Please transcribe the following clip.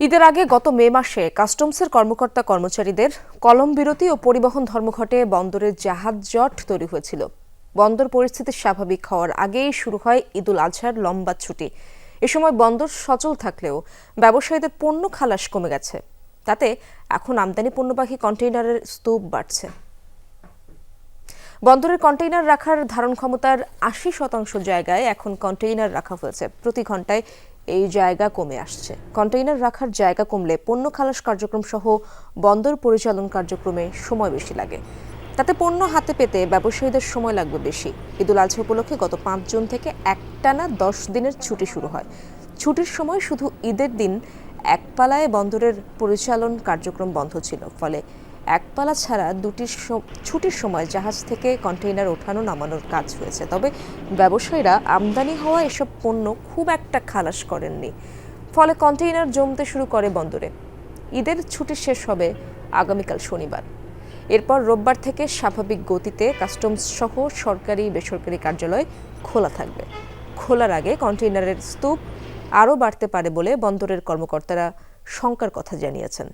ঈদের আগে গত মে মাসে কাস্টমসের কর্মকর্তা কর্মচারীদের কলম বিরতি ও পরিবহন ধর্মঘটে বন্দরের জাহাজ জট তৈরি হয়েছিল। বন্দর পরিস্থিতি স্বাভাবিক হওয়ার আগেই শুরু হয় ঈদুল আজহার লম্বা ছুটি। এ সময় বন্দর সচল থাকলেও ব্যবসায়ীদের পণ্য খালাস কমে গেছে। তাতে এখন আমদানি পণ্যবাহী কন্টেইনারের স্তূপ বাড়ছে। বন্দরের কন্টেইনার রাখার ধারণ ক্ষমতার আশি শতাংশ জায়গায় এখন কন্টেইনার রাখা হয়েছে। প্রতি ঘন্টায় এই জায়গা কমে আসছে। কন্টেইনার রাখার জায়গা কমলে পণ্য খালাস কার্যক্রম সহ বন্দর পরিচালন কার্যক্রমে সময় বেশি লাগে। তাতে পণ্য হাতে পেতে ব্যবসায়ীদের সময় লাগবে বেশি। ঈদুল আজহা উপলক্ষে গত পাঁচ জুন থেকে একটানা দশ দিনের ছুটি শুরু হয়। ছুটির সময় শুধু ঈদের দিন একপালায় বন্দরের পরিচালন কার্যক্রম বন্ধ ছিল। ফলে একপালা ছাড়া দুটি ছুটির সময় জাহাজ থেকে কন্টেইনার ওঠানো নামানোর কাজ হয়েছে। তবে ব্যবসায়ীরা আমদানি হওয়া এসব পণ্য খুব একটা খালাস করেননি। ফলে কন্টেইনার জমতে শুরু করে বন্দরে। ঈদের ছুটি শেষ হবে আগামীকাল শনিবার। এরপর রোববার থেকে স্বাভাবিক গতিতে কাস্টমস সহ সরকারি বেসরকারি কার্যালয় খোলা থাকবে। খোলার আগে কন্টেইনারের স্তূপ আরও বাড়তে পারে বলে বন্দরের কর্মকর্তারা শঙ্কার কথা জানিয়েছেন।